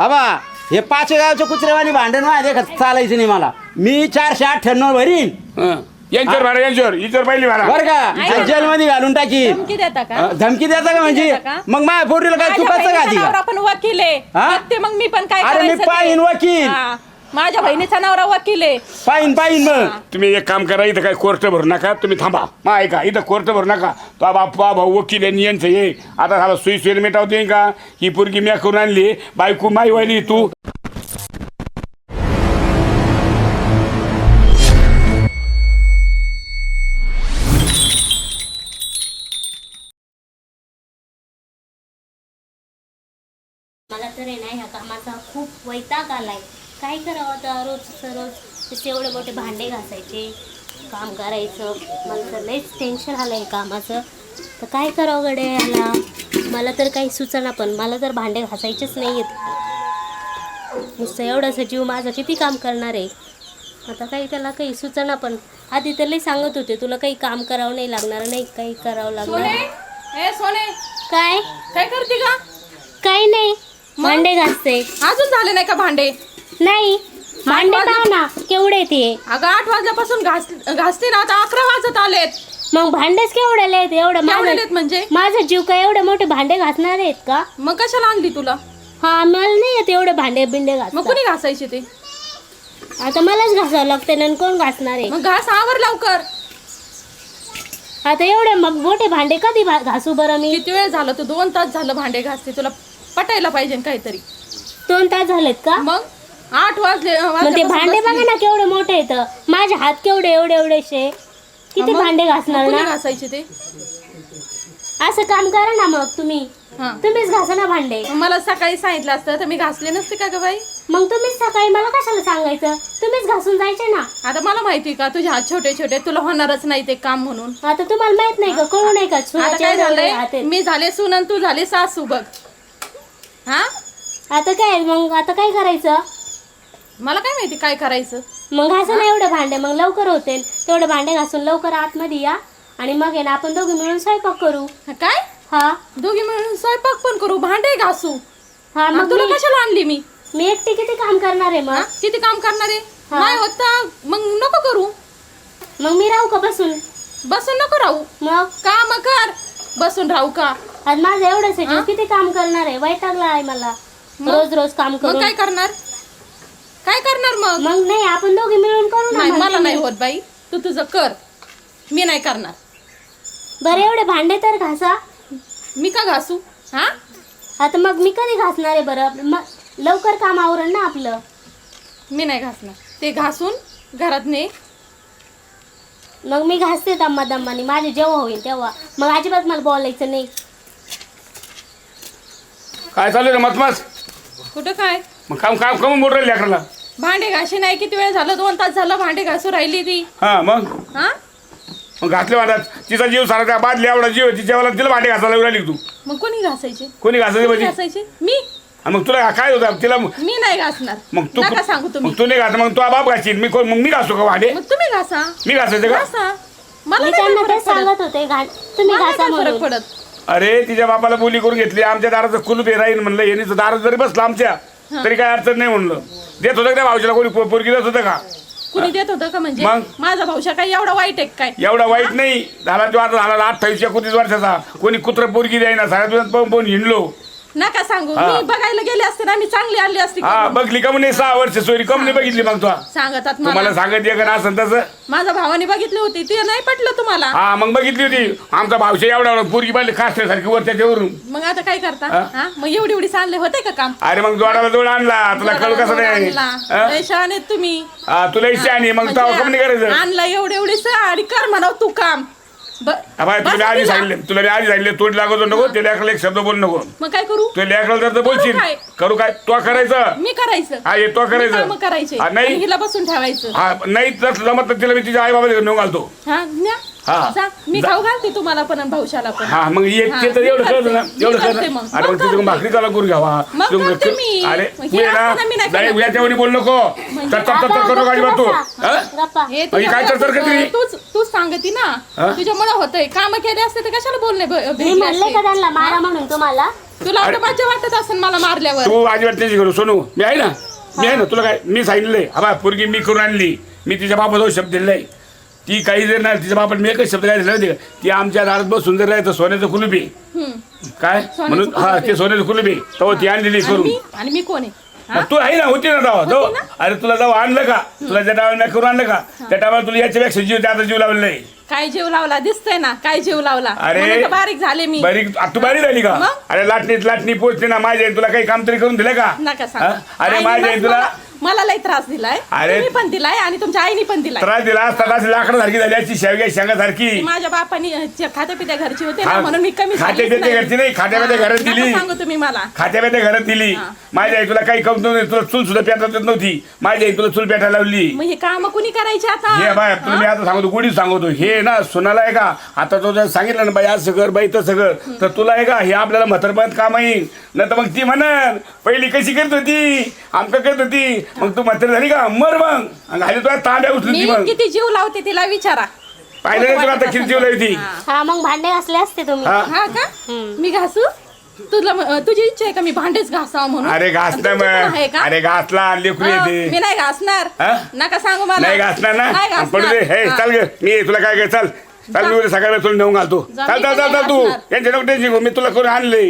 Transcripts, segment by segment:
आबा हे पाच गावच्या कुत्रेवाणी भांडण माझ्या देखत चालायचं नाही मला. मी चारशे अठ्ठ्याण्णव भरीन. हं. यांच्यावर भरा यांच्यावर. हिच्यावर पहिली भरा बर का? जेलमध्ये घालून टाकी. धमकी देता का? धमकी द्यायचा का म्हणजे? देता का? मग माझ्या पोरीला काय माझ्या चुकाचं का बहिणीचा ती नवरा का पण वकील आहे. हा? मग मी पण काय अरे मी करायचं ते. पाहीन वकील. हा. माझ्या बहिणीचा नवरा वकील आहे. पाहिन पाहिन मग. तुम्ही एक काम करा इथं काय कोर्ट भरू नका तुम्ही थांबा. मा ऐका इथं कोर्ट भरू नका. तो बाप्पा भाऊ वकील आहे यांचं ये आता झालं सुई सुई मिटाव देईन का? ही पोरगी मी करून आणली. बायको माई वाली तू. मला तर आहे ना ह्या कामाचा खूप वैताग आलाय. काय करावं आता रोज रोज तसे एवढे मोठे भांडे घासायचे काम करायचं. मला तर लईच टेन्शन आलं आहे कामाचं. तर काय करावं गडे याला? मला तर काही सुचना पण. मला तर भांडे घासायचेच नाही आहेत नुसतं एवढंसं जीव माझा किती काम करणार आहे? आता काही त्याला काही सुचना पण. आधी तर लई सांगत होते तुला काही काम करावं नाही लागणार नाही काही करावं लागणार. सोने? काय? काय करते का? काही नाही. भांडे घासते. अजून झाले नाही का भांडे? नाही भांडे पाव ना केवढे ते अगं आठ वाजल्यापासून घास घासते ना आता अकरा वाजत आलेत. मग भांडेच केवढे आहेत एवढं केवढे माझं आलेत म्हणजे? माझा जीव काय एवढे मोठे भांडे घासणार आहेत का? मग कशाला आणली तुला? हा मला नाही येत एवढे भांडे बिंडे मग घासता कुणी घासायचे ते? आता मलाच घासावं लागते ना कोण घासणार आहे? मग घास आवर लवकर. आता एवढे मग मोठे भांडे कधी भा- घासू बरं मी? किती वेळ झालं तू? दोन तास झालं भांडे घासते. तुला पटायला पाहिजे ना काहीतरी. दोन तास झालेत का? मग? आठ वाजले मग ते वाजल्यापासून भांडे बसली. बघा ना केवढे मोठे आहेत. माझे हात केवढे एवढे एवढेशे. किती मग- भांडे घासणार मग कुणी ना घासायचे ते? असं काम करा ना मग तुम्ही. हा. तुम्हीच घासा ना भांडे. मग मला सकाळी सांगितलं असतं तर मी घासले नसते का ग बाई? मग तुम्हीच सकाळी मला कशाला सांगायचं? तुम्हीच घासून जायचे ना. आता मला माहिती का तुझे हात छोटे छोटे तुला होणारच नाही ते काम म्हणून. आता तुम्हाला माहीत नाही का कळू नाही का? आता काय एवढे एवढे झालंय? आहेत. मी झाले सून आणि तू झाली सासू बघ. हा? आता काय मग आता काय करायचं? मला काय माहिती काय करायचं? मग घासा ना एवढे भांडे मग लवकर होते तेवढे भांडे घासून लवकर आतमध्ये या. आणि मग आहे ना आपण दोघे मिळून स्वयंपाक करू. हा, काय? हा. दोघी मिळून स्वयंपाक पण करू भांडे घासू. हा मग तुला मी- कशाला आणली मी? मी एकटी किती काम करणार आहे? मग? किती काम करणार आहे? हा. नाही होता मग नको करू. मग मी राहू का बसून? बसून नको राहू. मग? काम कर. बसून राहू का? आज माझं एवढंच आहे जीव किती काम करणार आहे? वैतागला आहे मला. रोज रोज काम मग करून. काय करणार? काय करणार मग? मग नाही आपण दोघे मिळून करू ना नाही मला मी. नाही होत बाई. तू तुझं कर. मी नाही करणार. बरं एवढे भांडे तर घासा. मी का घासू? हा? आता मग मी कधी घासणार आहे बरं? मग लवकर काम आवरण ना आपलं. मी नाही घासणार. ते घासून घरात ने. मग मी घासते दम्मा दम्मानी. माझे जेव्हा होईल तेव्हा. मग अजिबात मला बोलायचं नाही. काय चालू रे मतमस कुठं काय? मग काम काम कमी मोठ राहील लेकराला. भांडे घाशी नाही किती वेळ झालं? दोन तास झालं भांडे घासू राहिली ती. हा मग? हा? मग घातले म्हणतात तिचा जीव सारा त्या बादली एवढा जीव आहे, तिच्या वेळेला तिला भांडे घासायला येऊ राहिली तू. मग कोणी घासायचे? कोणी घासायचे कोणी म्हणजे? घासायचे? मी? हा, मग तुला काय होतं? तिला मग मी नाही घासणार. तू नका सांगू तुम्ही. मग तू नाही घास मग तू बाप घासील मी कोण- मग मी घासतो का भांडे? मग तुम्ही घासा. मी घासायचं का? घासा. मला मी नाही त्यांना काय तेच फरक पडत. सांगत होते घा तुम्ही मला घासा काय फरक म्हणून. पडत. अरे तिच्या बापाला बोली करून घेतली. आमच्या दाराचं कुलूप हे राहील म्हणलं. यांनी दारात जरी बसला आमच्या तरी काय अडचण नाही म्हणलं. देत होतं का त्या भाऊजीला कोणी? पो- पोरगी देत होतं का? कुणी देत होतं का म्हणजे? मग? माझा भाऊशा काय एवढा वाईट आहे का काय? एवढा वाईट नाही. झाला तो आता झाला अठ्ठावीस एकोणतीस वर्षाचा. कोणी कुत्र पोरगी द्यायना. पाहून पाहून हिंडलो. नका सांगू. हा. मी बघायला गेले असते ना मी चांगली आणली असती हा बघली का म्हणे? सहा वर्ष सोयरी. कम नाही बघितली मग तू? सांगतात तुम्हाला मला सांगत ये का असं तसं? माझ्या भावाने बघितली होती. ते नाही पटलं तुम्हाला. हा मग बघितली होती. आमचा भावशे एवढा एवढा पोरगी पाहिजे खासल्यासारखी वर त्याच्यावरून मग आता काय करता? हा? मग एवढी एवढी सांगले होते का काम? अरे मग जोडाला जोड आणला. तुला कळू कसं नाही हा? लय शहाणे आहेत तुम्ही. हा, तुला इच्छा आणि मग म्हणजे तेव्हा कमी नाही करायचं आणला एवढी एवढी साडी कर म्हणाव तू काम. ब- बाय तुला मी बस आधी तुला. सांगितले तुला मी आधी सांगितले तोड लागतो नको ते लेकराला एक शब्द बोल नको. मग काय करू? ते लेकराला जर तर बोलशील काय? करू काय? तो करायचं. मी करायचं. हा हे तो कामं करायचं. हा, नाही. हिला बसून ठेवायचं. हा नाही तर जमत तर तिला मी तिच्या आई बाबा नेऊन घालतो. हा न्या. हा. जा. मी. खाऊ घालते तुम्हाला पण आणि भाऊशाला पण हा मग एक हा, ते तर मी एवढं करते. ना मी एवढं करते कळतं मग. अरे मग मग तिथं करते. भाकरी करून घ्यावा मग तू- करते तू- मी. अरे मग तू हे ये ना असताना मी नाही नाही, करत. याच्यावर बोल नको करू गाडी तू हा? हे ही काय? तूच तूच सांगती ना हा? तुझ्यामुळे होतंय काम केले असते तर कशाला बोलले भ- मी भेटले म्हणले असते? का त्यांना मारा म्हणून तुम्हाला तुला आता मजा वाटत असेल मला मारल्यावर तू अजिबात त्याची करू सोनू मी आहे ना मी आहे ना तुला काय मी सांगितलंय हा पोरगी मी करून आणली मी तिच्या बापाजवळ शब्द दिलाय ती काही जर नाही तिच्या बापाला मी एकच शब्द काय दिला? ती आमच्या दारात बसून जर राहायचं सोन्याचं कुलूप आहे. काय? म्हणून हा ते सोन्याचं कुलूप आहे. तेव्हा ती आणलेली आणि करून. मी आणि मी कोण आहे? तू आहे ना होती ना होती जाऊ? अरे तुला जाऊ आणलं का? तुला ज्या टायमाला करून आणलं का? त्या टायमाला तुला याच्यापेक्षा जीव त्याचा जीव लावलेला नाही काय जीव लावला? दिसतंय ना काय जीव लावला? अरे. तर बारीक झाले मी. बारीक आ, तू बारीक राहिली का? मग? अरे लाटणीत लाटणी पोचते ना माझ्या तुला काही काम तरी करून दिलं का? नका हा? अरे माझ्या तुला मला लई त्रास दिलाय. अरे. तुम्ही पण दिलाय आणि तुमच्या आईने पण दिलाय. त्रास दिला असता अशी लाकडासारखी झाली अशी शेवग्या शेंगासारखी. ती माझ्या बापानी खात्या पित्या घरची होते ना हा. म्हणून मी कमी खात्या झालीच पित्या घरची नाही, खात्या पित्या हा. घरात नका दिली. सांगू तुम्ही मला. खात्या पेट्या घरात दिली. हा. माझ्या आई तुला काही कमतो नाही तुला चूल सुद्धा पेटा देत नव्हती. माझी आई तुला चूल पेटा लावली. मग हे काम कुणी करायचे आता? हे बाय तुला मी आता सांगतो गुढी सांगतो. हे ना सुनाला आहे का? आता तो जर सांगितलं ना बाई असं कर बाई तसं कर तर तुला आहे का? हे आपल्याला म्हातारपणात काम येईल नाही तर मग ती म्हणन पहिली कशी करत होती? आमचं करत होती. मग तू म्हातारी झाली का? मर मग. आणि तुला तांब्या उचलून मी ती मग. किती जीव लावते तिला विचारा. पाहिलं नाही तुला आता किती जीव लावती हा. हा मग भांडे घासले असते तुम्ही. हा. हा का. मी घासू? तुला तुझी इच्छा आहे का मी भांडेच घासावं म्हणून? अरे घास आणि ना तुमची पण आहे मग का? अरे घासला लेकरू हा, मी येते नाही घासणार. हा? नका सांगू मला. नाही घासणार ना? नाही आणि पडू दे. हे घासणार. चाल ग. मी तुला काय काय चाल. चाल मी उद्या सकाळी तुला नेऊन घालतो. जा, चाल मी चाल चाल चाल तू. घासणार. यांच्या नको टेन्शन घेऊ मी तुला करून आणले.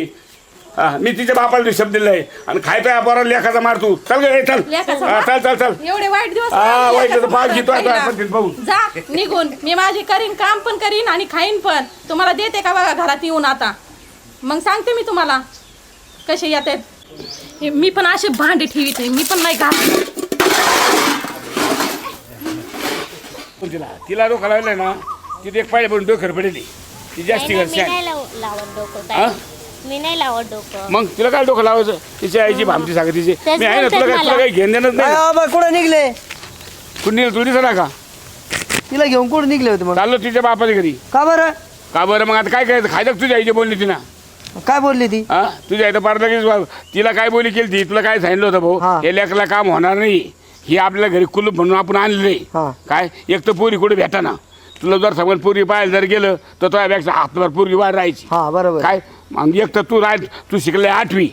हा मी तिच्या बापाला ते शब्द दिलाय. आणि खायचा बरोबर लेखाचा मारतो चल ग चल. हा, मार? चल चल चल. एवढे वाईट दिवस हा, वाईट दिवस. मार. आता. जा निघून. मी माझी करीन काम पण करीन आणि खाईन पण. तुम्हाला देते का बघा घरात येऊन आता? मग सांगते मी तुम्हाला. कसे येतात हे मी पण असे भांडे ठेवीत मी पण नाही घालत. तिला तिला डोकं लावलंय ना तिथे एक पाहिजे पण डोकर पडेली. ती जास्ती नाही, नाही, मी घरची नाही लाव- लावत डोकं. हा? काय मी नाही लावत डोकं. मग तिला काय डोकं लावायचं? तिच्या आईची भामती सांगा तिची. तेच मी आहे ना तुला काय तुला. काही घेणं देणंच नाही? कुठं निघले? कुणी तुझी ना का? तिला घेऊन कुठं निघले होते मग? चाललो तिच्या बापाच्या घरी. का बरं? का बरं? मग आता काय करायचं? खायचं का तुझ्या आईची बोलली ती ना. काय बोलली ती? हा? तुझ्या इथं पार लगेच तिला काय बोली केली ती? तुला काय सांगितलं होतं भाऊ? हा. लेकरला काम होणार नाही. ही आपल्याला घरी कुलूप म्हणून आपण आणले. हा. काय? एक तर पोरी कुठे भेटा ना तुला जर समज पोरी पाहायला जर गेलं तर तुझ्यापेक्षा हातभर पोरगी बाहेर राहायची. हा बरोबर. काय? मग एक तर तू राह तू शिकले आठवी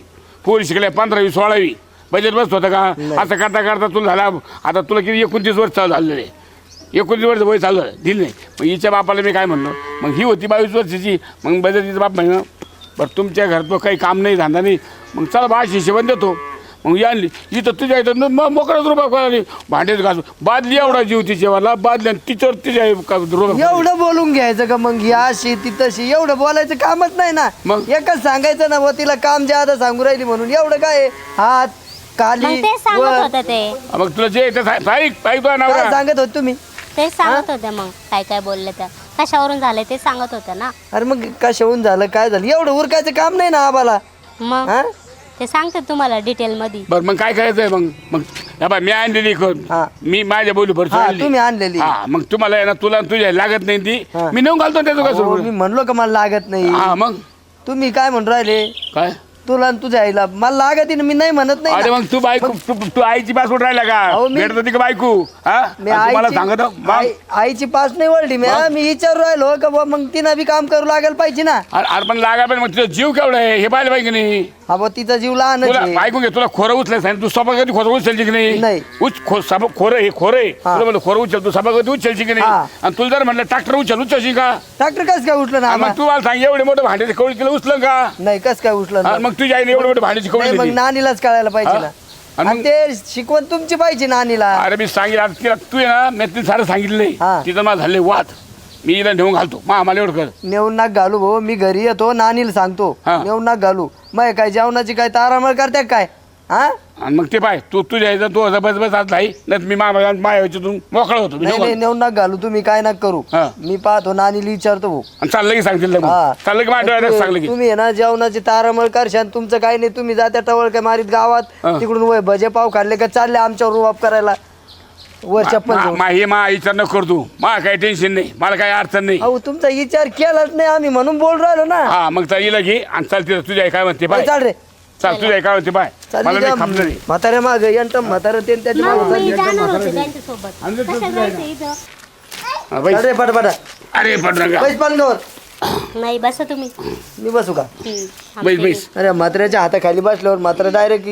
पोरी शिकले पंधरावी सोळावी. बजेट बसत होतं का? असं करता करता तुला झाला आता तुला किती एकोणतीस वर्ष झालेले. एकोणतीस वर्ष वय चालू झालं. दिलं नाही. मग हिच्या बापाला मी काय म्हणलो मग ही होती बावीस वर्षाची. मग बजेट तिचा बाप म्हणलं बरं तुमच्या घरात काही काम नाही धंदा नाही. मग चला बा हिशेबान देतो. मग या आणली इथं तुझ्या इथं न- मग मोकळाच रुपया कोणाली भांडेच घासू बादली एवढा जीव तिच्यावाला बादली आणि तिच्यावर तिच्या एवढं बोलून घ्यायचं का मग? ही अशी ती तशी एवढं बोलायचं कामच नाही ना. मग? एकच सांगायचं ना व तिला काम ज्यादा सांगू राहिली म्हणून एवढं काय आहे? हात मग काली ते सांगत वर. होते ते. मग तुला जे येतं सा- साईक तुझ्या काय नवरा. सांगत होत तुम्ही? ते सांगत होते मग काय काय बोलले तर. कशावरून झाले ते सांगत होते ना. अरे मग कशाहून झालं काय झालं? एवढं उरकायचं काम नाही ना आम्हाला मग? हा? ते सांगते तुम्हाला डिटेल मध्ये बरं मग काय करायचंय मग? मग या बाय मी आणलेली हा. मी माझ्या बोली भर हा, तुम्ही आणलेली. हा मग तुम्हाला आहे ना तुला आणि तुझ्या लागत नाही ती. हा. मी नेऊन घालतो त्याचं अहो, मी कसं म्हणलो का मला लागत नाही? हा मग? तुम्ही काय म्हणून राहिले? काय? तुला आणि तुझ्या आईला मला लागत ना मी नाही म्हणत नाही अरे ना. मग तू बायको तू तू आईची पास उठ राहिला का मी- भेटत होती का बायको हा मी आणि तुम्हाला आईची- सांगत आहो. मग आई- आईची पास नाही वळली मी हा, मी विचारू राहिलो का बुवा मग तिनं बी काम करू लागेल पाहिजे ना अरे अरे पण लागा पण मग तुझा जीव केवढा आहे हे पाहिलं पाहिजे की नाही हा बुवा तिचा जीव लहानच तुला आहे. ऐकून घे तुला खोरं उचलाय सांगितलं तू सभा कधी खोरं उचलची की नाही नाही. उच खो सभा खोरं हे खोरं आहे हा. तुला म्हणलं खोरं उचल तू सभा कधी उचलची की नाही हा. आणि तुला जर म्हणलं ट्रॅक्टर उचल उचलशी का ट्रॅक्टर कस काय उठलं ना आणि मग आम्हा? तू मला सांग एवढे मोठे भांड्याचे कवळी तिला उचलं का नाही कस काय उठलं हा, ना? मग तुझ्या आईने एवढे मोठे भांड्याची नाही, मग. नानीलाच कळायला पाहिजे हा? ना. आणि मग- ते शिकवण तुमची पाहिजे नानीला. अरे मी सांगितलं आता तिला तू आहे ना मी तिला सारं सांगितलंय हा. तिथं मला झाले वाद. मी हिला नेऊन घालतो. मा आम्हाला एवढं कर. नेऊन नाक घालू भाऊ मी घरी येतो नानीला सांगतो. हा. नेऊन नाक घालू. मग काय जेवणाची काय तारामळ करते काय? हा? आणि मग ते पाय तू तुझ्या यायचं तू असं बस बस आज नाही नाही मी मा माया याच्यातून मोकळा होतो मी नाही नेऊन नाही घालतो. नेऊन नाक घालू तुम्ही काय नका करू. हा. मी पाहतो नानीला विचारतो भाऊ. आणि चाललं की सांगतील हा. चाललं की माझ्या डोळ्यात सांगलं की. तुम्ही आहे ना जेवणाची तारामळ करशान तुमचं काही नाही तुम्ही जात्या टवळ काय मारीत गावात. हा. तिकडून वय भजे पाव खाल्ले का चालले आमच्यावर रुबाब करायला? वर चप्पल मा- घेऊन. मा- हे मा विचार न करतो मला काही टेन्शन नाही मला काही अडचण नाही. अहो तुमचा विचार केलाच नाही आम्ही म्हणून बोल राहिलो ना. हा मग चाल हिला घे आणि चाल तिला तुझ्या काय म्हणते ए, पाय. चाल रे. चाल तुझ्या काय मला? नाही खपलं नाही म्हाताऱ्या माग यंटम म्हातारा ते त्याच्या मग मागं मी चालली. जाणार होते त्यांच्यासोबत. आणि तू कशा तुझ्या जायचं इथं. हा, बाई. चाल रे पटापटा अरे पटरंगा नाही बसा तुम्ही. मी बसू का? हम्म, बैस बैस. अरे म्हाताऱ्याच्या हाताखाली बसल्यावर मात्र डायरेक्ट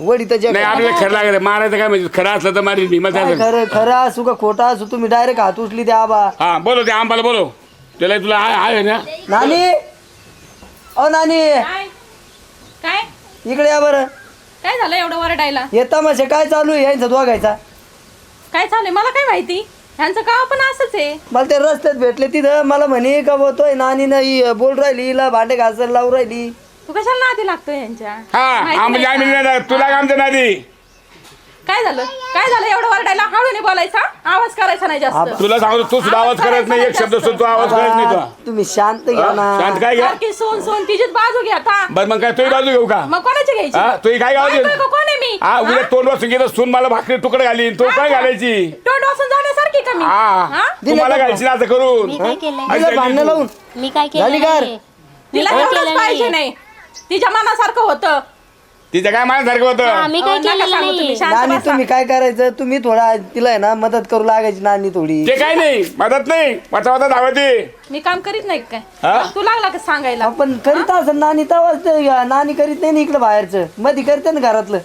वडी नाही आपल्याला खरं लागत मारायचं काय म्हणजे? खरं असलं तर मारीन मी. काय त्याचं- खरं खरं असू का खोटा असू तुम्ही डायरेक्ट हात उचली द्या आबा. हा बोलो ते आंबाला बोलो. त्याला तुला आहे आहे ना? नानी? ओ नानी. काय? इकडे या बरं. काय झालं एवढं वरडायला? हे तमाशा काय चालू आहे यांचा दोघायचा? काय चाललंय मला काय माहिती? ह्यांचं गाव पण असंच आहे? मला ते रस्त्यात भेटले तिथं. मला म्हणे का बोलतोय नानी नाही बोल राहिली हिला भांडे घासायला लावून राहिली. तू कशाला नादी लागतोय यांच्या? हा माहीत आम्ही नाही आम्ही का? नाही तुला काय झालं? काय झालं? एवढं वरडायला हळूने बोलायचा आवाज करायचा नाही जास्त. तुला सांगतो तू सुद्धा आवाज करत नाही एक शब्द सुद्धा तू आवाज करत नाही तुला. तुम्ही शांत घ्या ना. शांत काय घ्या? सारखी सोन सोन तिचीच बाजू घ्या आता. बर मग काय तुझी बाजू घेऊ का? मग कोणाची घ्यायची? हा तुझी काय का? कोण आहे मी? हा उद्या तोंड वाचून घेत सून मला भाकरी तुकडे घालीन तो काय घालायची? तोंड वासून जाण्यासारखी का मी? हा हा? तुम्हाला घालायची ना असं करून. मी काय केलंय? तिला भांडणं लावून. मी काय केलं? नाहीये. तिला काय एवढंच केलं पाहिजे नाहीये. नाही. तिच्या मनासारखं होतं. तिचं काय माझ्यासारखं हा, होतं? मी अहो, काय नका केलेलं सांगू तुम्ही, नाहीये शांत नानी बसा. तुम्ही काय करायचं? तुम्ही थोडा तिला आहे ना मदत करू लागायची नानी थोडी. ते काय नाही मदत नाही. वाचा वाचा धावते. मी काम करीत नाही काय? हा? तू लागला का सांगायला? आपण करीत असं नानी तवाच नानी करीत नाही ना इकडं बाहेरचं. मध्ये करते ना घरातलं.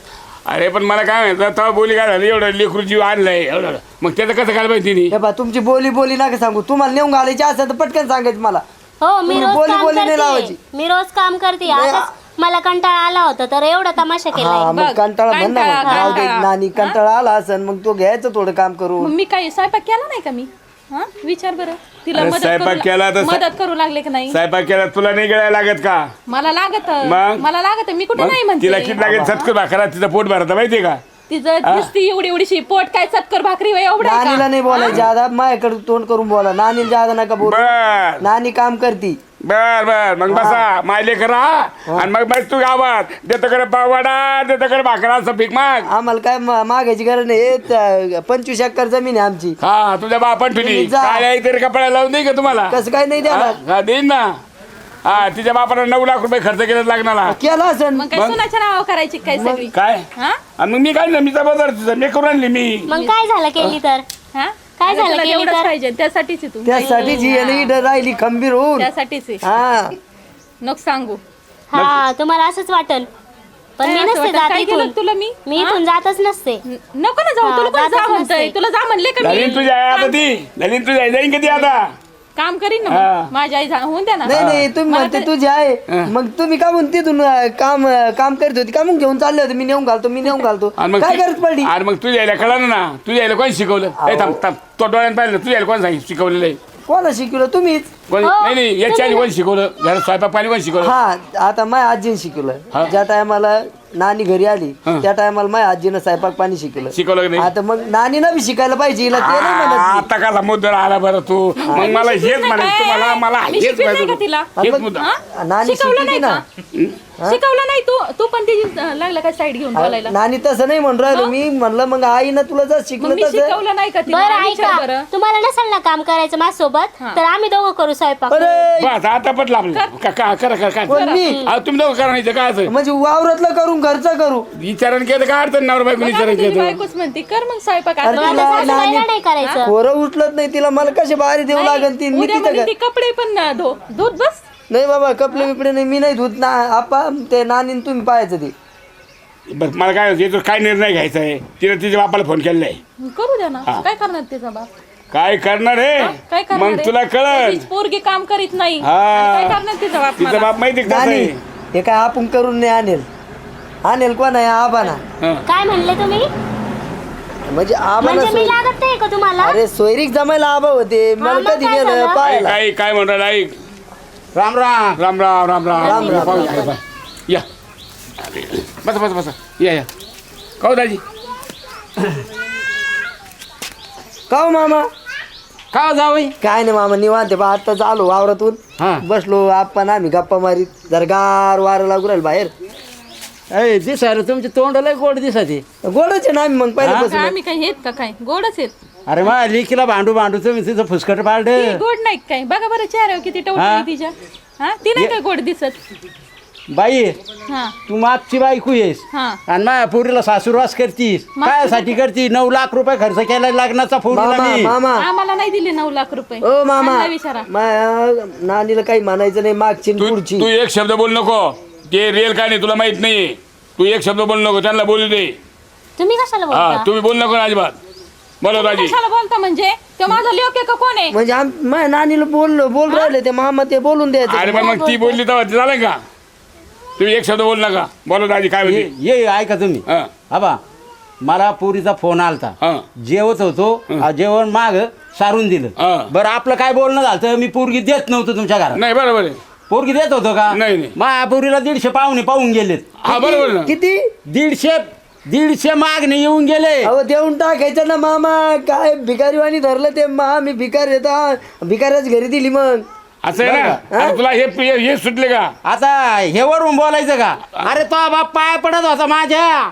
अरे पण मला काय माहिती तेव्हा बोली काय झाली? एवढं लेकरू जीव आणलंय एवढं मग त्याचं कसं काय माहिती तिने? हे बा तुमची बोली बोली नका सांगू. तुम्हाला नेऊन घालायची असेल तर पटकन सांगायचं मला. हो मी तुम्ही रोज बोली- काम बोली नाही लावायची. करते मी रोज काम करते. नाही, मला कंटाळा आला होता तर एवढा तमाशा हा केलाय. मग बघ, कंटाळा म्हण ना मग. कंटाळा, राहू दे कंटाळा. नानी कंटाळा आला असेल मग तो घ्यायचं थोडं काम मग करून मी काय स्वयंपाक केला नाही का मी? हा? विचार बरं. तिला अरे, मदत स्वयंपाक करू केला तर ला- मदत करू लागले की नाही? स्वयंपाक केला तुला नाही लागत का? मला लागत मग? मला लागत मी कुठे मग नाही तिला म्हणते किती लागेल? सत्कर भाकरा तिचं पोट भरतं माहितीये का? तिचं नुसती एवढी एवढीशी पोट काय चतकर भाकरी होय एवढं आहे नानीला का? नाही बोलायचं ज्यादा माझ्याकडे तोंड करून बोला. नानी ज्यादा नका बोल. बर. नानी काम करती. बर बर. मग बसा. मायले करा. आणि मग बस तू गावात. देतो कडे पावडा देतो कडे भाकरा असं पीक माग. आम्हाला काय मा- मागायची गरज नाही. हे त- पंचवीस एकर जमीन आहे आमची. हा तुझ्या बापन ठेवली तुम्ही जा. काय आहे तरी कपड्या लावून देईन का तुम्हाला. कसं काय नाही हा हा, देईन ना. हा तिच्या बापाला नऊ लाख रुपये खर्च केला लागणार केला असेल मग काय सुनाच्या करायची काय सगळी? काय? हा? आणि मग मी काय ना मी जबाबदार तिचं मी करून आणली मी. मग काय झालं केली तर? हा? काय झालं तुला केली एवढंच तर? पाहिजे त्यासाठीच आहे तू. त्यासाठीच ही आहे ना इथं राहिली खंबीर होऊन. त्यासाठीच आहे. हा. नको सांगू. हा तुम्हाला असंच वाटल. पण मी काय असं नसते वाटतं? जात काय केलं इथून तुला मी? मी इथून जातच नसते. न- नको ना जाऊ. हा, तुला कोण जातच जा म्हणतंय? नसते. तुला जा म्हणले का मी? ललिन तुझी आहे आता ती ललिन तुझी आहे जाईन कधी आता? काम करीन ना हा. मग. माझी आई होऊन द्या ना. नाही नाही तुम्ही म्हणते ते- तुझी आहे मग तुम्ही का म्हणून तिथून अं, काम अं, काम करत होती? का मग घेऊन चालले होते? मी नेऊन घालतो मी नेऊन घालतो. आणि मग काय करत पडली? आणि मग तुझ्या यायला कळलं ना? तुझ्या यायला कोण शिकवलं? ए थांब थांब. तो डोळ्यात पाहिलं तुझ्या यायला कोण सांगितलं? शिकवलेलं आहे. कोणा शिकवलं? तुम्हीच. कोण हो, नाही नाही याच्या आधी कोण शिकवलं? घरात स्वयंपाक पाणी कोण शिकवलं? हा आता आजीने हा. शिकवलं ज्या टायमाला नानी घरी आली हा. त्या टायमाला माझ्या आजीनं स्वयंपाक पाणी शिकवलं. शिकवलं की नाही? आता मग नानीनं बी शिकायला पाहिजे हिला ते नाही म्हणत मी. आता कसा मुद्दा आला बरं तू? मग मला हेच शिकवलं म्हणायचं काय? तुम्हाला मला मी हेच शिकवलं नाही का म्हणायचं तिला? हेच मग- मुद्दा. हा? नानी शिकवलं नाही ना. का? शिकवलं नाही तू? तू पण तिची अं, लागला का साईड घेऊन बोलायला? नानी तसं नाही म्हणून राहिलो. मी म्हणलं मग आईनं तुला जर मग शिकलं मी तसं शिकवलं नाही का तिला? बरं विचार ऐका. बरं. तुम्हाला नसेल ना काम करायचं माझ्यासोबत. तर आम्ही दोघं करू स्वयंपाक अरे! बस आता पटलं आपलं का का- करा करा काय कोण मी अहो, तुम्ही दोघं करा नाही तर काय असं? म्हणजे वावरातलं करून खर्च करू. विचारण केलं काय अडचण नवरा बायको विचारण तुझी केलं. बायकोच म्हणते कर मग स्वयंपाक. अरे आता. तिला मला सासूबाईला नानी- नाही करायचं. पोरं उचलत नाही तिला मला कसे बाहेर देऊ लागन ती? मी उद्या तिथं म्हणे ती का- कपडे पण अं, धो. धुत बस. नाही बाबा कपडे बिपडे नाही मी नाही धुत. ना आपा ते नानी तुम्ही पाहायचं ते. बस मला काय याच्यावर काय निर्णय घ्यायचा आहे? तिने तिच्या बापाला फोन केलेला आहे. करू द्या ना. काय करणार तिचा बाप? काय करणार काय आहे करणार मग आहे? तुला कळल. त्याचीच पोरगी काम करीत नाही. हा. आणि काय करणार तिचा बाप तिचा मला? बाप माहिती का आहे? हे काय आपण करून नाही आणेल. आणेल कोण आहे? आबाना. हं. काय म्हणले तुम्ही? म्हणजे आबाला म्हणजे मी सोय- लागत नाही का तुम्हाला? अरे सोयरीक जमायला आबा होते. मला मग कधी काय झालं? ऐक पाहायला. ऐक काय म्हणणार ऐक. राम राम. राम राम राम. राम राम. राम, पाहू या, बसा बसा बसा. या या. काऊ दाजी? का हो मामा? का जावई? काय नाही मामा निवांत बा आता चालू वावरातून. हा. बसलो आपण आम्ही गप्पा मारीत जर गार वारं लागू राहील बाहेर. अय दिसायला तुमचे तोंड लय गोड दिसाते गोडच आहे ना आम्ही मग काय पहिल्यापासून. आम्ही काय हेत का काय? गोडच आहेत. अरे मा लिखीला भांडू भांडू तुम्ही तिथं फुसकट पाड ती गोड नाही काय? बघा बरं चेहऱ्यावर किती? टवटली तिच्या. हा? ती नाही काय गोड दिसत? बाई हा. तू मागची बायको हा. आणि माझ्या पोरीला सासूरवास करतीस. कायसाठी करती? नऊ लाख रुपये खर्च केला लग्नाचा पोरीला मामा मी मामा. आम्हाला नाही दिले नऊ लाख रुपये. ओ मामा. त्यांना विचारा. माया नानीला काही म्हणायचं नाही मागची आणि तू पुढची. तू एक शब्द बोल नको. ते रिअल काय नाही तुला माहीत नाही. तू एक शब्द बोल नको त्यांना बोलू दे. तुम्ही कशाला हा बोलता? तुम्ही बोल नको ना अजिबात. बोलो राजी कशाला बोलता म्हणजे? तो माझा लोक आहे का कोण आहे? म्हणजे आम नानीला बोल बोल राहिले ते मामा ते बोलून अरे द्यायचं पण मग ती बोलली तेव्हा ते झालं का? तुम्ही एक शब्द बोल नका. बोलो राजी काय ये ऐका तुम्ही. हा. आबा मला पोरीचा फोन आलता. हा. जेवत होतो आ, जेवण माग सारून हा. दिलं बरं आपलं काय बोलणं झालं मी पोरगी देत नव्हतं तुमच्या घरात. नाही बरोबर आहे. पोरगी देत होतो का? नाही, नाही. माझ्या पोरीला दीडशे पाहुणे पाहून गेलेत. हा बरोबर ना. किती? दीडशे दीडशे मागणे येऊन गेले. अहो देऊन टाकायचं ना मामा. काय भिकारीवाणी धरलं ते मा मी भिकार येतो भिकाऱ्याच घरी दिली मग. असं आहे ना? अरे तुला हे हे हे सुटले का? आता हे वरून बोलायचं का? अरे तो बाप पाय पडत होता माझ्या.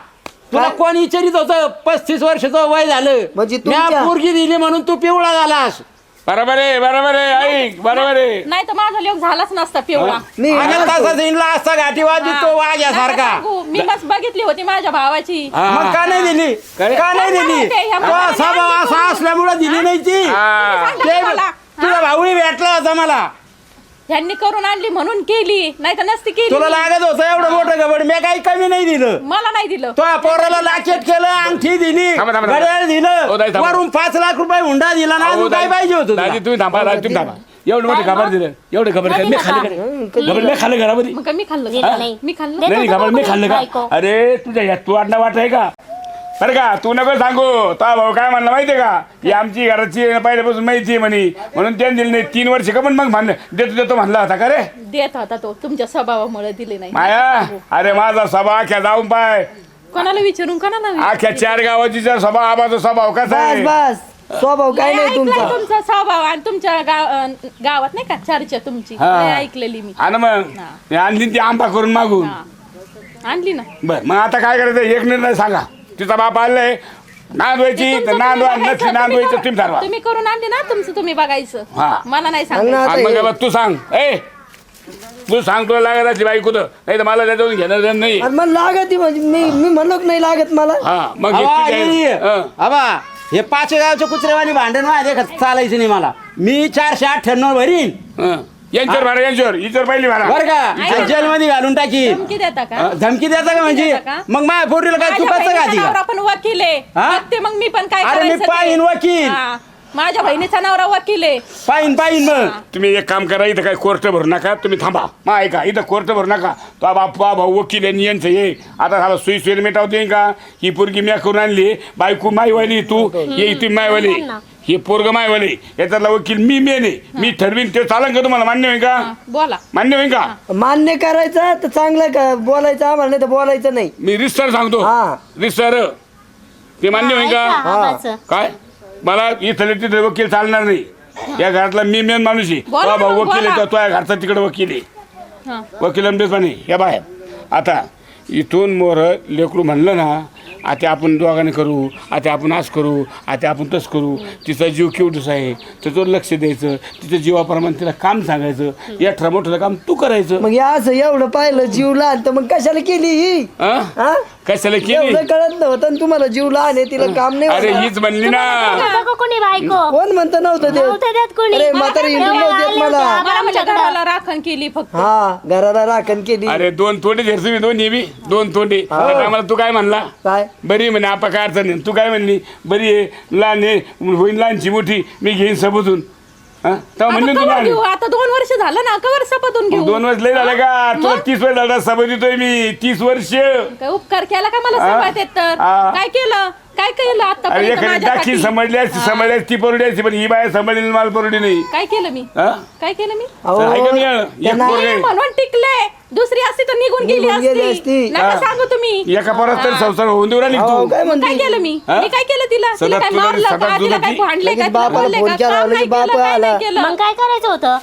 तुला काय? कोण विचारित होतं? पस्तीस वर्षाचं वय झालं. म्हणजे म्या तुमच्या- पोरगी दिली म्हणून तू पिवळा झालास. बरोबर आहे बरोबर आहे ऐक बरोबर आहे. नाही तर माझा लोक झालाच नसता पिवळा. मी आणि तसा जिंकला असता घाटी वाजी तो वाघ्यासारखा. नका सांगू, मी बस बघितली होती माझ्या भावाची. मग का नाही दिली? का नाही दिली? तो असा असल्यामुळे दिली नाही ती. हा. सांगितलं ते मला. तुझा भाऊही भेटला होता मला. ह्यांनी करून आणली म्हणून केली नाही तर नसती केली. तुला लागत होतं एवढं मोठं गबड मी काही कमी नाही दिलं. मला नाही दिलं. तो पोराला लाचेट केलं अंगठी दिली थांबा, थांबा, थांबा. घड्याळ ओ, दिलं थांबा. वरून पाच लाख रुपये हुंडा दिला ना अहो, अजून काय दाजी- पाहिजे होतं तुला? तुम्ही थांबा दाजी तुम्ही थांबा. एवढं मोठे खबर दिलं. एवढे खबर नाही मी. खाल्लं का खबर मी खाल्लं घरामध्ये. मग काय मी खाल्लं. का? नाही. मी खाल्लं. देत नाही होतं खबर मी का खाल्लं बायको? का अरे तुझ्या ह्यात तू अण्णा वाट आहे का? बरं का तू नको सांगू. तो भाऊ काय म्हणला माहितीये का? ही आमची घराची पहिल्यापासून माहिती आहे म्हणे. म्हणून त्याने दिली नाही. तीन वर्ष का पण मग म्हणलं देतो देतो म्हणला होता का रे? देत होता तो. तुमच्या स्वभावामुळे दिले नाही. माया अरे माझा स्वभाव अख्या जाऊन पाय. कोणाला विचारून कोणाला विचारून? अख्या चार गावाची जर स्वभाव आबाचा स्वभाव कसा बस आहे? बस. स्वभाव काय नाही ऐकलंय तुमचा. तुमचा स्वभाव आणि तुमच्या गाव अं, गावात नाही का? चर्चा तुमची. हा. लय ऐकलेली मी. आणि मग? आणली ती आंबा करून मागून. हा. आणली ना. बर मग आता काय करायचं? एक निर्णय सांगा. तिचा बाप आलाय नांदवायची तर नांदवा नसली तुम्ही नांदवायचं करून- तुम्ही ठरवा तुम्ही करून आणली ना तुमचं तुम्ही बघायचं हा. मला नाही सांग ना. सांगायचं आणि मग आता बाबा तू सांग ए तू सांग तुला लागायची बाई कुठं नाही तर मला त्याच्यावरून घेणार देणं नाही आणि मला लागत म्हणजे मी मी म्हणलो की नाही लागत मला हा मग हे आबा, तुझ्या- ये. हं. आबा हे पाच गावच्या कुत्रेवाणी भांडण माझ्या चालायचं नाही मला मी चारशे अठ्ठ्याण्णव भरीन हं. यांच्यावर भरा यांच्यावर. हिच्यावर पहिली भरा बर का? जेलमध्ये घालून टाकी. धमकी देता का? धमकी द्यायचा का म्हणजे? देता का? मग माझ्या पोरीला काय माझ्या चुकाचं का बहिणीचा ती का? नवरा पण वकील आहे. हा? बघते मग मी पण काय अरे मी करायचं ते. पाहीन वकील. हा. माझ्या बहिणीचा नवरा वकील आहे. पाहिन पाहिन मग. तुम्ही एक काम करा इथं काय कोर्ट भरू नका तुम्ही थांबा. मग ऐका इथं कोर्ट भरू नका. तो बाप्पा भाऊ वकील यांनी यांचं ये आता झालं सुई सुई मिटावते का? ही पोरगी म्या करून आणली. बायको मायवाली तू. ये ती मायवाली. ना. हे पोरग मायवाली याच्यातला वकील मी मेने मी ठरवीन ते चालन का तुम्हाला? मान्य होईल का? बोला. मान्य होईल का? मान्य करायचं तर चांगलं का? बोलायचं आम्हाला नाही तर बोलायचं नाही. मी रिस्टर सांगतो. हा. रिस्टर ते मान्य होईल ऐका का. काय? मला इथले तिथे वकील चालणार नाही. या घरातला मी मेन माणूस आहे. बोला तो भाऊ ना, वकील आहे बोला. तो- तो या घरचा तिकडे वकील आहे. हा. वकील अमृतपाणी या बाहेर. आता इथून मोर लेकरू म्हणलं ना आता आपण दोघांनी करू आता आपण आज करू आता आपण तस करू. तिचा जीव केवढूस आहे त्याच्यावर लक्ष द्यायचं तिच्या जीवाप्रमाणे तिला काम सांगायचं या मोठं काम तू करायचं. मग या असं एवढं पाहिलं जीव लहान तर मग कशाला केली ही? हा? हा कशाला केली? एवढं कळत नव्हतं तुम्हाला जीव लहान आहे तिला काम नाही अरे होत. हीच म्हणली ना. कोणी बायको? कोण म्हणतं नव्हतं नव्हतं देत ते कोणी. अरे म्हातारी तेव्हा हिंदू आले देत होते. मला म्हणजे. घराला राखण केली फक्त. हा घराला राखण केली. अरे दोन तोंडे घेर तुम्ही दोन बी दोन तोंडे. आम्हाला तू काय म्हणला? काय? बरी म्हणे आपा काय अडचण नाही तू काय म्हणली? बरी आहे लहान आहे होईन लहानची मोठी मी घेईन सबूतून हा? तेव्हा आता म्हणली कवर घेऊ. आता दोन वर्ष झालं ना कवर सपतून मग घेऊ? दोन वर्ष लय झालं का? तुला तीस वर्ष झाला सबूत देतोय मी. तीस वर्ष. काय उपकार केला का मला हा? येत तर? हा. काय केलं? काय केलं अरे आता एखादी दाखी समजली असती समजली असती ती परवडी असती पण ही बाय समजली मला परवडी नाही. काय केलं मी? हा? काय केलं मी? अहो, तर ऐका मी, एक त्यांना- पोरगं आहे. म्हणून टिकले. दुसरी असती तर निघून गेली निघून गेली असती. असती. नका हा. सांगू तुम्ही. एका परत तरी संसार होऊन देऊ राहिली अहो, तू काय काय म्हणते? केलं मी? हा? मी काय केलं तिला? सदा तिला काय तुला- मारलं सदा का? तुला काय भांडले लगेच का? तिला बापाला बोलले फोन का? केला, काम लगेच नाही बाप केलं, काय आला. नाही केलं? मग काय करायचं होतं?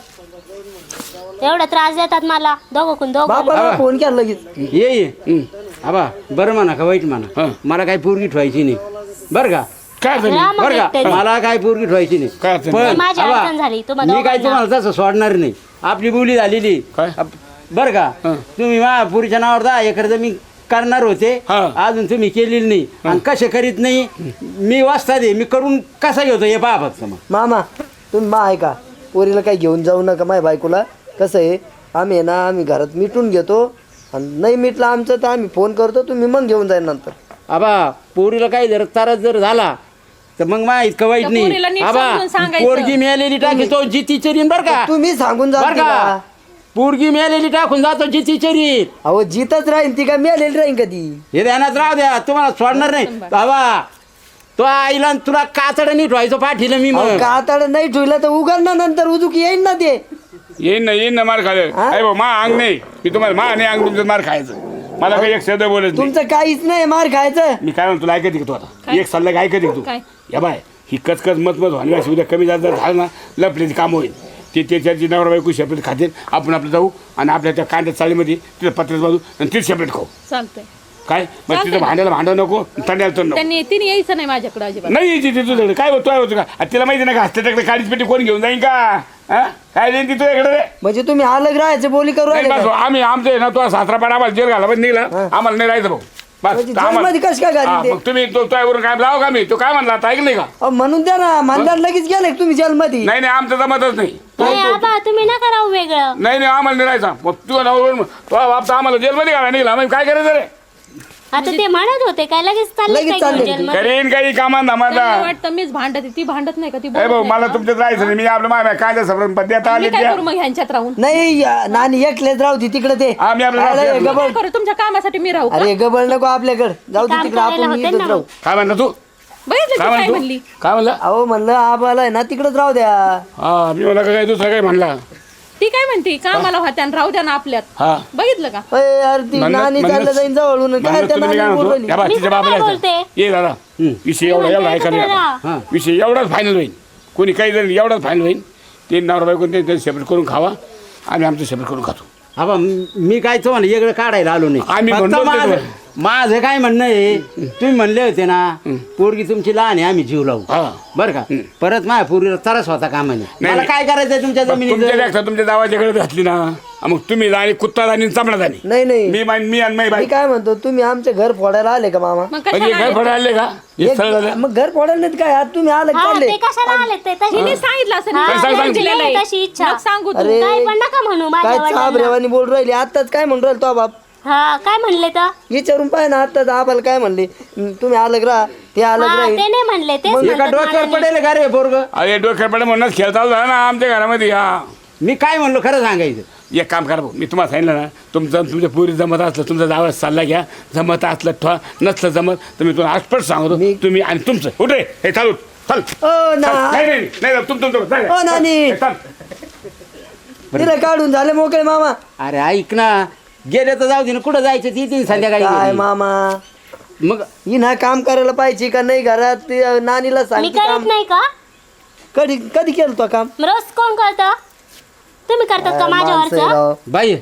एवढा त्रास देतात मला. दोघं कोण दोघं बापाला फोन केला लगेच. ये ये. आबा बरं म्हणा का वाईट म्हणा. मला काही पोरगी ठेवायची नाही. बरं का? काय झाली बरं का. मला काय पोरगी ठेवायची नाही. काय अडचण पण माझी आबा, अडचण झाली, तुम्हाला मी काय दोघांना. तुम्हाला तसं सोडणार नाही. आपली बोली झालेली. काय? आप- बरं का? हं. तुम्ही मा पुरीच्या नावावर दहा एकर जमीन करणार होते. हा. अजून तुम्ही केलेली नाही. आणि कसे करीत नाही? मी वाचता दे. मी करून कसा घेतो? हे पहा फक्त मग. मामा तुम्ही मा ऐका. पोरीला काही घेऊन जाऊ नका माझ्या बायकोला. कसं आहे? आम्ही आहे ना आम्ही घरात मिटून घेतो. आणि नाही मिटलं आमचं तर आम्ही फोन करतो तुम्ही मग घेऊन जाईल नंतर. आबा पोरीला काही जर त्रास जर झाला तर मग मा इतकं वाईट त्या पोरीला नाही नीट आबा सांगायचं. पोरगी मिळालेली टाकी तो जिती चरीन बर का? तुम्ही सांगून जा बर का. पोरगी मिळालेली टाकून जातो जिती चरीन. अहो जिथंच राहीन ती काय मिळालेली राहीन कधी? हे ध्यानात राहू द्या तुम्हाला सोडणार नाही. बाबा तो आईला आणि तुला कातड नीट व्हायचं पाठीलं मी मग कातड नाही ठेवलं तर उघडणार नंतर उजूक येईन ना ते. येईन ना येईन ना मार खायला. हा? अरे भाऊ मा अंग नाही. मी तुम्हाला मा नाही अंग तुमचं मार खायचं. मला काही एक शब्द बोलत नाही. तुमचं काहीच नाही मार खायचं. मी काय म्हणतो तुला ऐकते का तू आता? काय? एक सल्ला काय ऐकते का तू? काय? या बाय ही कचकच मत मत व्हावी अशी उद्या कमी जास्त झालं ना लपल्याची काम होईल. ते त्याच्याची नवरा बायको सेपरेट खातील. आपण आपलं जाऊ आणि आपल्या त्या कांद्या चाळीमध्ये तिथं पत्र्यात बाजू आणि तिथे सेपरेट खाऊ. चालतंय. काय? मग. तिथं भांड्याला भांडव नको थंड्याला तर नको. त्यांनी तिने यायचं नाही माझ्याकडे अजिबात. नाही यायची ती तुझ्याकडे काय होतो होतो का? तिला माहिती नाही का हस्त्याकडे काडीच पेटी कोण घेऊन जाईन का? हा? काय देईन ती तुझ्याकडे रे? म्हणजे तुम्ही अलग राहायचं बोली करू नाही राहिले बस का? आम्ही आमचं आहे ना तो सासरा पाडा आम्हाला जेल घाला पण निघला. आम्हाला नाही राहायचं भाऊ. बस म्हणजे जेलमध्ये कसं काय घालीन हा, ते? मग तुम्ही तो तुझ्यावरून काय लाव का मी? तो काय म्हणला आता ऐकलं का? अहो, म्हणून द्या ना म्हणल्यावर लगेच गेले तुम्ही जेलमध्ये. नाही नाही आमचं जमतच नाही. तो- नाही तो- आबा तुम्ही वेगळं. नाही नाही आम्हाला नाही राहायचा. मग नावावरून तो बाप तर आम्हाला जेलमध्ये घाला निघाला. मग काय करायचं रे? आता ते म्हणत होते काय लगेच काय चालले. करीन काही कामा त्यांना धमाचा वाटतं मीच भांडत ती भांडत नाही का ती ए बोलत भाऊ नाही मला का? तुमच्यात राहायचं नाही मी आपलं माझ्या कायदा सफर पण देता मी आले काय करू मग ह्यांच्यात राहून? नाही या- नानी एकलेच राहू दे तिकडे ते. आम्ही आपलं अरे, राहू हे दे. गबळ काय करू तुमच्या कामासाठी मी राहू का? अरे गबळ नको आपल्याकडे. जाऊ दे काम तिकडे करायला आपण होते इथंच ना राहू. मग. काय म्हणलं तू? बघितलं काय काय म्हणतो म्हणली? काय म्हणलं? अहो म्हणलं आबाला आहे ना तिकडेच राहू द्या. हा मी मला काय दुसरं काय म्हणला? ती काय म्हणते? कामाला होत्या आणि राहू द्या ना आपल्यात. हा. बघितलं का? अय, अरे ती म्हणलं- नानी म्हणलं- चाललं जाईन जवळून. काय म्हणलं त्या काय म्हणतो? या काय बोलते? ये दादा विषय एवढा एवढा ऐका नाही. म्हणते आता. हा. विषय एवढाच फायनल होईल. कोणी काही जरी एवढाच फायनल होईल ते नवरा बायको सेपरेट करून खावा आम्ही आमचं सेपरेट करून खातो. आबा मी काय तुम्हाला वेगळं काढायला आलो नाही. आम्ही फक्त माझं तुम्हाला. माझं काय म्हणणं आहे तुम्ही म्हणले होते ना पोरगी तुमची लहान आहे आम्ही जीव लावू. हा. बरं का? परत माझ्या पोरीला त्रास होता कामाने. नाही. मला काय करायचंय तुमच्या मग तुमच्या जमिनीत लेकरं तुमच्या जावाच्या गळत घातली ना. मग तुम्ही आणि कुत्ता आणि चामडा झाली नाही नाही. मी मान- मी आणि मी बाई. काय म्हणतो तुम्ही आमचं घर फोडायला आले का मामा? मग म्हणजे कशाला घर आले? फडा आले का? हे स्थळ झालं. एक- मग घर फोडायला नाहीत काय? आज तुम्ही आलं हा चालले? कशाला आले ते? तशी तिने सांगितलं असं हा, सांग, सांग, सांग. त्यांची नाही तशी इच्छा. मग सांगू तू. अरे काय पण नका म्हणू माझ्या काय वडिलांना. चाबरेवानी बोल राहिली? आताच काय म्हणून राहिल तो बाप? हा काय म्हणले तर? विचारून पाय ना आताच आबाला काय म्हणले? तुम्ही अलग राहा ते अलग हा राहील. ते नाही म्हणले तेच एका म्हणतात डोक्यावर मला पडेल का रे पोरग? अरे डोक्यात पडे म्हणूनच खेळ चालू झाला ना आमच्या घरामध्ये हा. मी काय म्हणलो खरं सांगायचं. एक काम करा भाऊ मी तुम्हाला सांगितलं ना तुमचं तुमच्या पुरी जमत असलं तुमचा जावा चालला घ्या. जमत असलं ठेवा नसलं जमत तर मी तुम्हाला आसपट सांगतो मी- तुम्ही आणि तुमचं. उठ रे हे चालू चल. ओ चल. ना नाही नाही नाही नाही, तुम तुम तुम ओ, नानी. तिला काढून झाले मोकळे मामा. अरे ऐक ना गेले तर जाऊ दे ना कुठं जायचं ती ती संध्याकाळी काय. मामा? मग हिना काम करायला पाहिजे का नाही घरात? ते नानीला मी करत काम. नाही का? कधी कधी केलं तो काम रोज कोण करतं? तुम्ही करतात का माणसं आहे माझ्यावरचं राव. बाई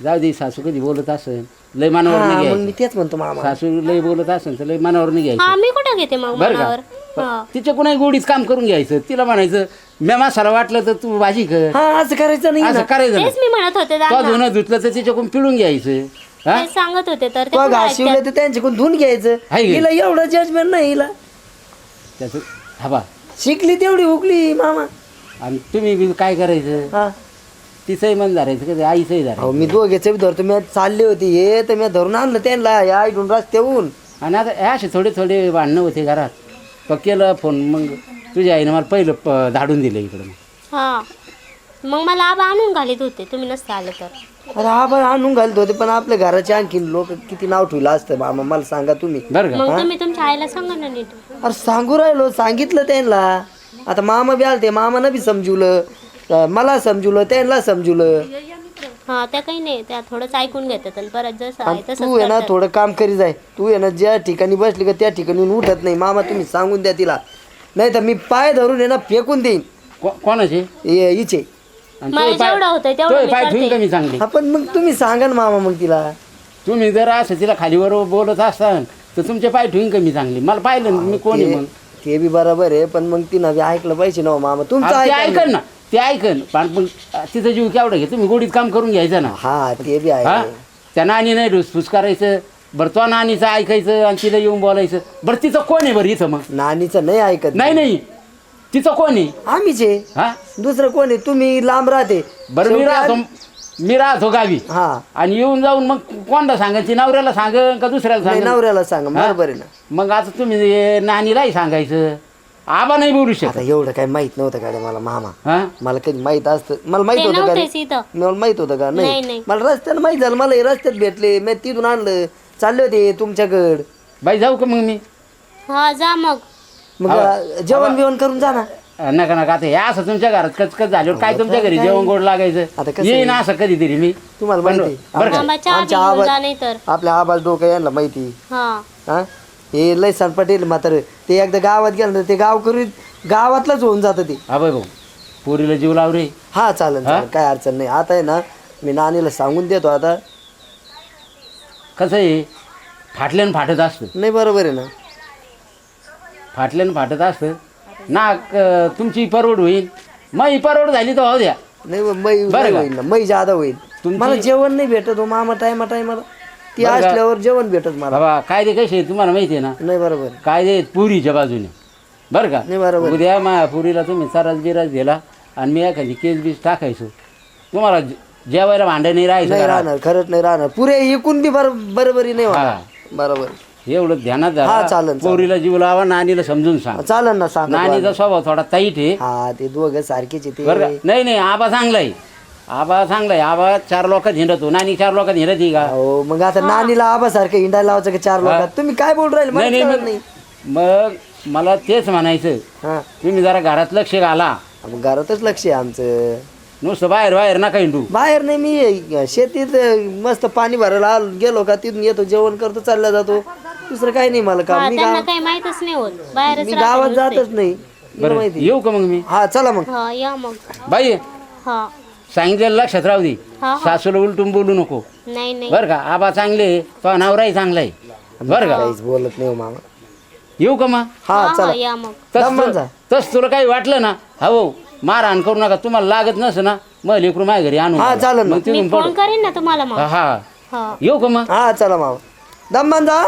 जाऊ दे सासू कधी बोलत असेल लय मनावर हा, नाही मग मी घ्यायचं तेच म्हणतो मामा. सासू लय बोलत असेल तर लय मनावर नाही घ्यायचं. हा मी कुठं घेते मग बरं मनावर? हा. तिच्या कुणाही गोडीच काम करून घ्यायचं. तिला म्हणायचं मी मसाला वाटलं तर तू भाजी कर. हा असं करायचं नाही असं ना. करायचं तेच मी म्हणत होते तो दादा. धुणं धुतलं तर तिच्याकडून पिळून घ्यायचं. हा? ते सांगत होते तर ते तो पण घास ऐकतात. शिवलं तर त्यांच्याकडून धुवून घ्यायचं. की? हिला एवढं जजमेंट नाही हिला. त्याचं हवा शिकली तेवढी उकली मामा. आणि तुम्ही बी काय करायचं? हा. तिचंही मन धरायचं कधी आईचंही धरायचं? अहो मी दोघेचे बी धरतो. मी चालले होते हे तर मी धरून आणलं त्यांना या ऐकून रस्त्याहून आणि आता हे असे थोडे थोडे भांडणं होते घरात. तो केलं फोन मग तुझ्या आईनं मला पहिलं प- धाडून दिलं इकडं हा. मग मला आबा आणून घालीत होते. तुम्ही नसते आले तर. अरे पण आणून घालत होते पण आपल्या घराचे आणखीन लोक किती नाव ठेवलं असतं मामा मला सांगा तुम्ही. बरं का? मग तुम्ही तुमच्या आईला सांगा ना नीट. अरे सांगू राहिलो सांगितलं त्यांना. आता मामा बी आलते मामानं बी समजवलं अं, मला समजवलं त्यांना समजवलं हा त्या काही नाही त्या थोडंच ऐकून घेतात आणि परत जसं आहे आणि तसंच तू आहे ना करतात. थोडं काम करी जाय. तू आहे ना ज्या ठिकाणी बसली का त्या ठिकाणी उठत नाही. मामा तुम्ही सांगून द्या तिला. नाही तर मी पाय धरून आहे ना फेकून देईन. को- कोणाचे? ये हिचे. आणि मला तोही पाय- जेवढं होतंय तेवढं तोही मी पाय ठेवून करते. कमी चांगली. आपण मग तुम्ही सांगा ना मामा मग तिला. तुम्ही जर असं तिला खालीवर बोलत असाल तर तुमचे पाय ठेवून कमी चांगली? मला पाहिलं ना, मी कोण आहे ते मग. ते बी बरोबर आहे पण मग तिनं बी ऐकलं पाहिजे ना हो मामा. तुमचं आता ते ऐका ऐकन ना ते ऐकन पण पण तिचं जीव केवढं घे तुम्ही गोडीत काम करून घ्यायचं ना. हा ते बी हा? आहे त्या नानी नाही डुसफूस करायचं बरं तो नानीचं ऐकायचं आणि तिला येऊन बोलायचं. बरं तिचं कोण आहे बरं इथं मग? नानीचं नाही ऐकत. नाही नाही. तिचं कोण आहे? आम्हीच आहे. हा? दुसरं कोण आहे? तुम्ही लांब राहते. बरं मी शेवटी राहतो. आम्ही- मी राहतो गावी. हा. आणि येऊन जाऊन मग कोणता सांगायची नवऱ्याला सांग का दुसऱ्याला नाही सांग? नवऱ्याला सांगा. हा? बरोबर आहे ना. मग आता तुम्ही हे नानीलाही सांगायचं. आबा नाही बोलू आता शकत एवढं काही माहीत नव्हतं का रे मला मामा. हा? मला कधी माहीत असतं. मला माहीत ते होतं का? रे? नव्हतेच इथं. मला माहीत होतं का? नाही, नाही नाही. मला रस्त्यानं माहीत झालं. मला हे रस्त्यात भेटले. मी तिथून आणलं. चालले होते तुमच्याकड. बाई जाऊ का मग मी? हा जा मग. मग. अं, जेवण बिवण करून जा ना. नका नका आता हे असं तुमच्या घरात कचकच झाल्यावर काय तुमच्या घरी जेवण गोड आता लागायचं कसं येईन असं कधीतरी मी. तुम्हाला माहिती बरं का? थांबा चहा आमच्या घेऊन आवाज- जा नाही तर. आपल्या आबाज डोकं यांना माहिती हा. हा? हे लय पटेल म्हातारं. ते एकदा गावात गेलं ना ते गाव करून गावातलंच होऊन जातं ते. हा बाई भाऊ पोरीला जीव लाव रे. हा चालेल चालेल. काय अडचण नाही. आता आहे ना मी नानीला सांगून देतो आता. कसं आहे? फाटल्यानं फाटत असतं. नाही बरोबर आहे ना. फाटल्यानं फाटत असतं. नाक अं, तुमची परवड होईल. मग ही परवड झाली तर हो द्या. नाही मै मै का? होईल ना. मै जादा होईल. तुमची- मला जेवण नाही भेटत हो मामा टायमा टायमाला ती बरं का? असल्यावर जेवण भेटत मला. बाबा कायदे कसे आहे तुम्हाला माहिती आहे ना? नाही बरोबर कायदे आहेत पुरीच्या बाजूने. बरं का? नाही बरोबर उद्या मा पुरीला तुम्ही सरास बिरास दिला आणि मी एखादी केस बीस टाकायचो. तुम्हाला जे- जेवायला भांडं नाही राहायचं नाही घरात. राहणार खरंच नाही राहणार. पुरे एकूण बी बर बरोबरी नाही होणार. हा. बरोबर. एवढं ध्यानात हा, धरा चालेल, चालेल. पोरीला जीव लावा नानीला समजून सांग. चालेल ना सांग नानीचा स्वभाव थोडा ताईट आहे. हा ते दोघं सारखेच आहे बरं का? ते नाही नाही आबा चांगलाय आबा चांगलाय आबा चार लोकात हिंडतो. नानी चार लोकात हिंडती का? हो मग आता नानीला आबासारखं इंडायला लावायचं का चार लोकात? तुम्ही काय बोल राहिले? मला नाही कळत नाही नाही. मग मला तेच म्हणायचं. हा. तुम्ही जरा घरात लक्ष घाला. मग घरातच लक्ष आहे आमचं. नुसतं बाहेर बाहेर नका हिंडू. बाहेर नाही मी शेतीत मस्त पाणी भरायला आलो गेलो का तिथून येतो जेवण करतो चालला जातो. दुसरं काही नाही मला काम. मी त्यांना गाव काही माहितच नाही होत. बाहेरच मी गावात. जातच नाही. बरं माहिती येऊ का मग मी? हा चला मग. हा या मग. बाई हा. सांगितलेलं लक्षात राहू दे. हा सासूला उलटून बोलू नको. नाही नाही. बरं का? आबा चांगले तो नवराही चांगला आहे. बरं का? काहीच बोलत नाही हो मामा. येऊ का मग? हा हा चला. या मग. दमन तस. तस तुला काही वाटलं ना? हो. मारहाण करू नका तुम्हाला लागत नसं ना मग लेकरू माझ्या घरी आणू हा. चालेल ना. मग मी तिथून फोन पडू. करीन ना तुम्हाला मग. हा हा. येऊ का मग? हा चला मामा. दमन जा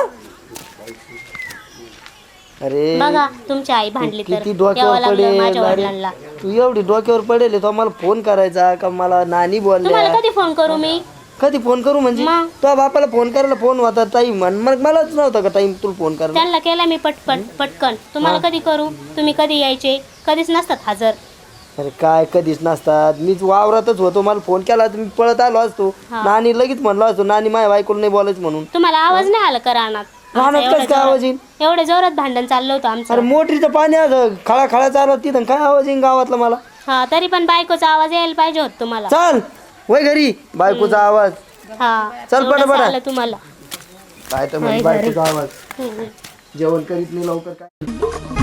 अरे. बघा तुमची आई भांडली तर. किती यावं डोक्यावर लागलं पडेल माझ्या अरे. वडिलांना. तू एवढी डोक्यावर पडेल तो मला फोन करायचा का मला नानी तुम्हाला बोलल्या कधी फोन करू मी? कधी फोन करू म्हणजे? मग? तो बापाला फोन करायला फोन होता टाईम मग मलाच नव्हता का टाईम तुला फोन करायला त्यांना केला मी पटपट पटकन. तुम्हाला कधी करू? तुम्ही कधी यायचे? कधीच नसतात हजर. अरे काय कधीच नसतात. मीच वावरातच होतो. मला फोन केला तर मी पळत आलो असतो. नानी लगेच म्हणलो असतो नानी माझ्या बायकोला नाही बोलायचं म्हणून. तुम्हाला आवाज नाही आला का रानात? रानात आमचं कसं काय आवाज येईल? एवढं एवढं जोरात भांडण चाललं होतं अरे आमचं मोटरीचं पाणी असं खळा खळा चालत तिथं. काय आवाज येईन गावातला मला? हा तरी पण बायकोचा आवाज यायला पाहिजे होत तुम्हाला. चल वय घरी. बायकोचा आवाज. हा चल एवढंच पटापटा. आलं तुम्हाला. काय तर म्हणजे बायकोचा आवाज. जेवण करीत नाही लवकर काय?